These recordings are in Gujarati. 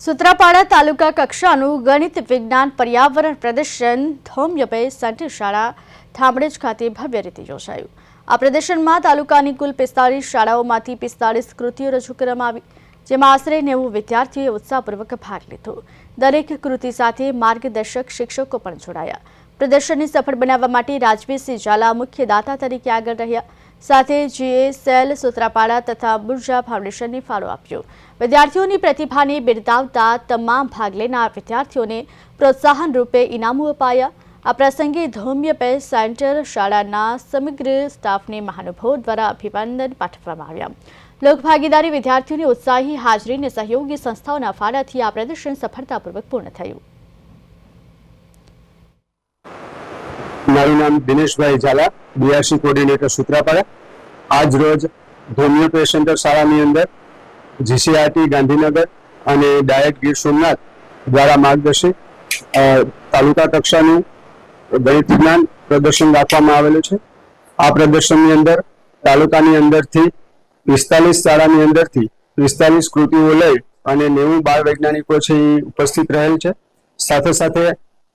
સૂત્રાપાડા તાલુકા કક્ષાનું ગણિત વિજ્ઞાન પર્યાવરણ પ્રદર્શન ધોમ્યપે સેન્ટર શાળા થાંભળેજ ખાતે ભવ્ય રીતે યોજાયું. આ પ્રદર્શનમાં તાલુકાની કુલ પિસ્તાળીસ શાળાઓમાંથી પિસ્તાળીસ કૃતિઓ રજૂ કરવામાં આવી, જેમાં આશરે નેવું વિદ્યાર્થીઓએ ઉત્સાહપૂર્વક ભાગ લીધો. દરેક કૃતિ સાથે માર્ગદર્શક શિક્ષકો પણ જોડાયા. પ્રદર્શનને સફળ બનાવવા માટે રાજવીરસિંહ ઝાલા મુખ્ય દાતા તરીકે આગળ રહ્યા. સાથે જીએસએલ સુત્રાપાડા તથા બુર્જા ફાઉન્ડેશનને ફાળો આપ્યો. વિદ્યાર્થીઓની પ્રતિભાને બિરદાવતા તમામ ભાગ લેનાર વિદ્યાર્થીઓને પ્રોત્સાહન રૂપે ઇનામો અપાયા. આ પ્રસંગે ધૌમ્ય પે સેન્ટર શાળાના સમગ્ર સ્ટાફને મહાનુભાવો દ્વારા અભિનંદન પાઠવવામાં આવ્યા. લોકભાગીદારી વિદ્યાર્થીઓની ઉત્સાહી હાજરી અને સહયોગી સંસ્થાઓના ફાળાથી આ પ્રદર્શન સફળતાપૂર્વક પૂર્ણ થયું. મારું નામ દિનેશભાઈ ઝાલા બીઆરસી કોર્ડિનેટર સૂત્રાપાડા. આજ રોજ ધોમિયો પે શાળાની અંદર જીસીઆરટી ગાંધીનગર અને ડાયટ ગીર સોમનાથ દ્વારા માર્ગદર્શિત તાલુકા કક્ષાનું ગણિત વિજ્ઞાન પ્રદર્શન રાખવામાં આવેલું છે. આ પ્રદર્શનની અંદર તાલુકાની અંદરથી પિસ્તાલીસ શાળાની અંદરથી પિસ્તાલીસ કૃતિઓ લઈ અને નેવું બાળ વૈજ્ઞાનિકો છે એ ઉપસ્થિત રહેલ છે. સાથે સાથે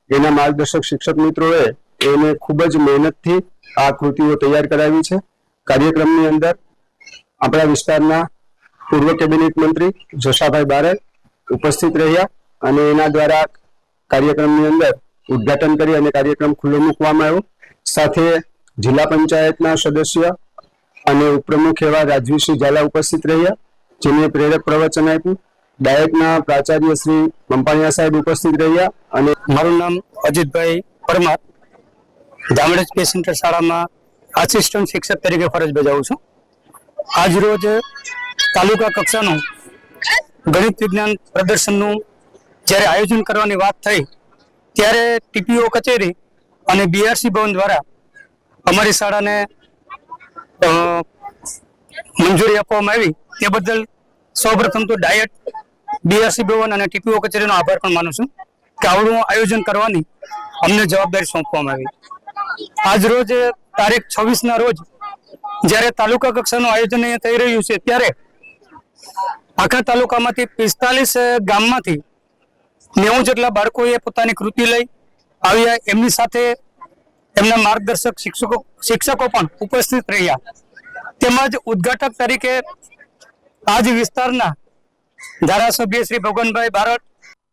એના માર્ગદર્શક શિક્ષક મિત્રોએ એને ખૂબ જ મહેનતથી આ કૃતિઓ તૈયાર કરાવી છે. કાર્યક્રમની અંદર આપણા વિસ્તારના પૂર્વ કેબિનેટ મંત્રી જોશાભાઈ બારડ ઉપસ્થિત રહ્યા અને એના દ્વારા કાર્યક્રમની અંદર ઉદ્ઘાટન કરી અને કાર્યક્રમ ખુલ્લો મૂકવામાં આવ્યો. સાથે જિલ્લા પંચાયતના સદસ્ય અને ઉપપ્રમુખ એવા રાજવીસિંહ ઝાલા ઉપસ્થિત રહ્યા જેમણે પ્રેરક પ્રવચન આપ્યું. ડાયટના પ્રાચાર્ય શ્રી મંપાણિયા સાહેબ ઉપસ્થિત રહ્યા અને મારું નામ અજીતભાઈ પરમાર ગામડેજ પેસેન્ટર શાળામાં આસિસ્ટન્ટ શિક્ષક તરીકે ફરજ બજાવું છું. આજ રોજ તાલુકા કક્ષાનું ગણિત વિજ્ઞાન પ્રદર્શનનું જ્યારે આયોજન કરવાની વાત થઈ, ત્યારે ટીપીઓ કચેરી અને બીઆરસી ભવન દ્વારા અમારી શાળાને મંજૂરી આપવામાં આવી. તે બદલ સૌપ્રથમ તો ડાયટ બીઆરસી ભવન અને ટીપીઓ કચેરીનો આભાર પણ માનું છું કે આવડું આયોજન કરવાની અમને જવાબદારી સોંપવામાં આવી. આજ રોજ તારીખ છવ્વીસ ના રોજ જ્યારે તાલુકા કક્ષાનું આયોજન થઈ રહ્યું છે, ત્યારે આખા તાલુકામાંથી પિસ્તાલીસ ગામમાંથી નેવું જેટલા બાળકોએ પોતાની કૃતિ લઈ આવ્યા. એમની સાથે એમના માર્ગદર્શક શિક્ષકો શિક્ષકો પણ ઉપસ્થિત રહ્યા. તેમજ ઉદ્ઘાટક તરીકે આજ વિસ્તારના ધારાસભ્ય શ્રી ભગવાનભાઈ બારડ